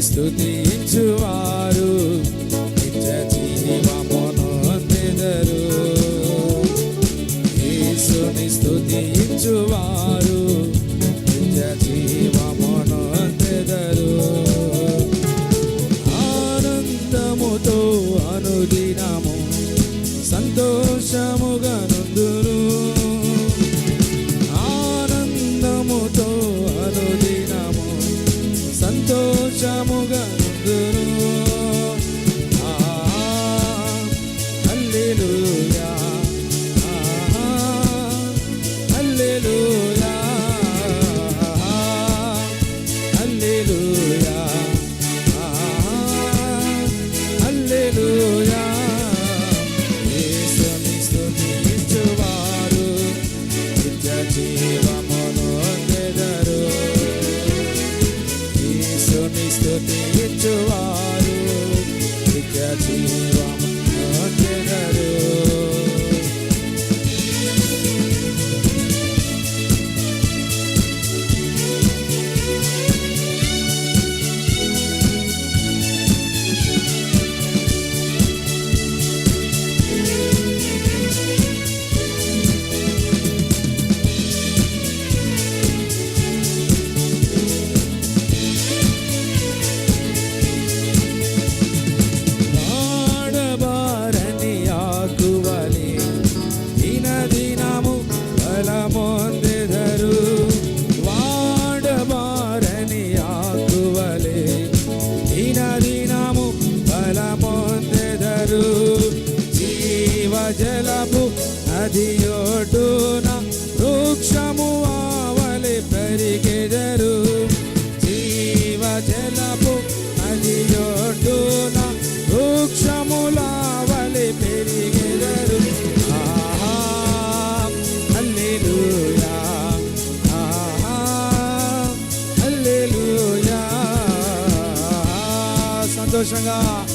స్తుతించువారు Study, study, hit the rock. ఒడ్డున వృక్షము ఆవలి పెరిగెదరు. జీవజలపు నది ఒడ్డున వృక్షములావలి పెరిగెదరు. సంతోషంగా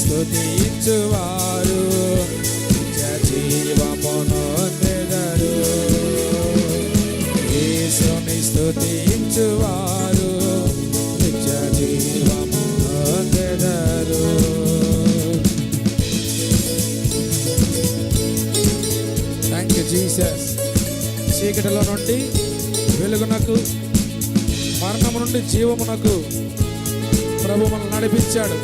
స్థుతి ఇచ్చువారు జీవమును తెగరు యేసుని స్థుతి ఇచ్చువారు జీవమును తెగరు థ్యాంక్ యూ జీసస్ చీకటిలో నుండి వెలుగునకు మరణము నుండి జీవమునకు ప్రభు మనల్ని నడిపించాడు.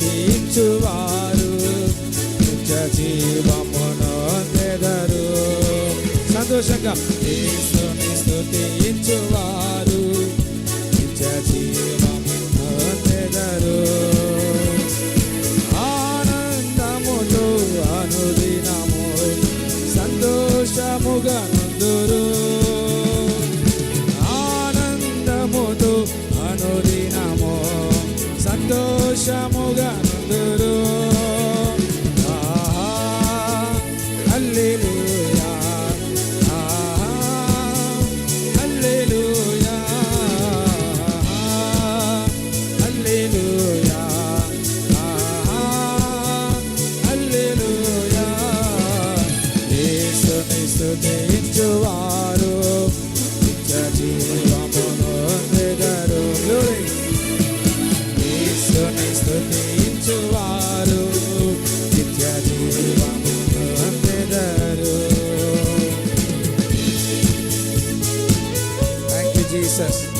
తీర్చువారు నిత్య జీవమును నెదరు సంతోషంగా యేసుని స్తుతించువారు. success.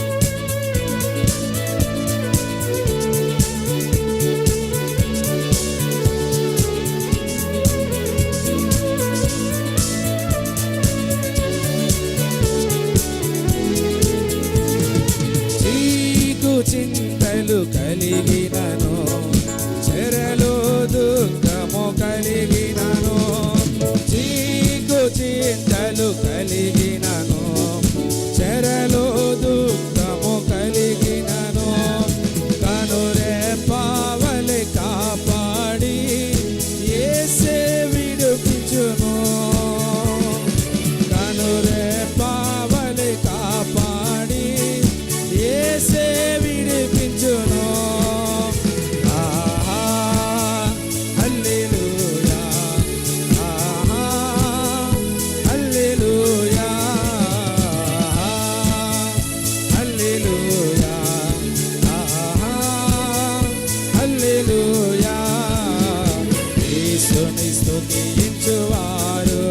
యేసుని స్థుతించువారు.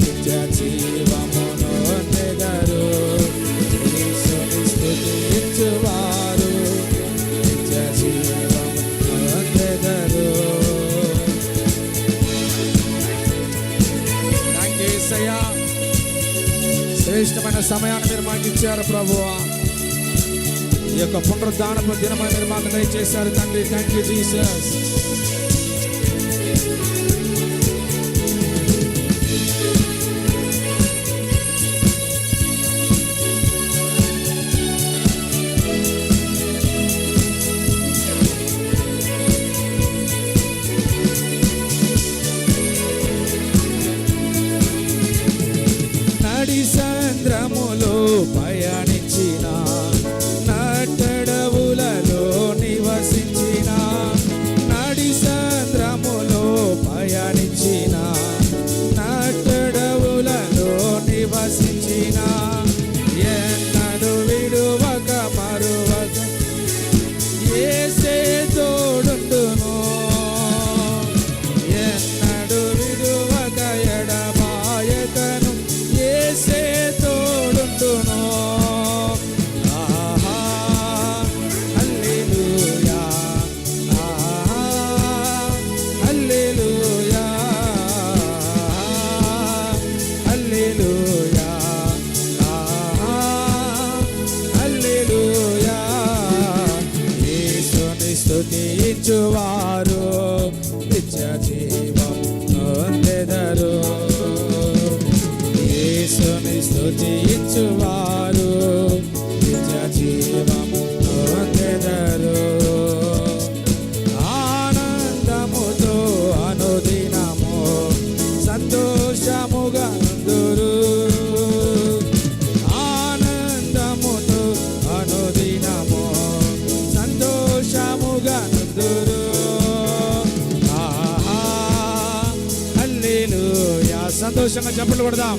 నిత్య జీవమును తెగరు. యేసుని స్థుతించువారు. నిత్య జీవమును తెగరు. శ్రేష్టమైన సమయాన్ని మీరు మాకు ఇచ్చారు ప్రభువా. ఈ యొక్క పునరుద్ధానపు దినమని మీరు మాకు దయచేశారు తండ్రి. థ్యాంక్ యూ జీసస్ శుచి ఇచ్చువారు నిజ జీవము పొందెదరు ఆనందముతో అనుదినము సంతోషముగా అందురు ఆనందముతో అనుదినము సంతోషముగా అందురు సంతోషంగా చెప్పులు కొడదాం.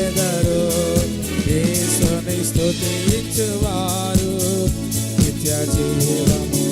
యేసుని స్తుతించువారు నిత్య జీవము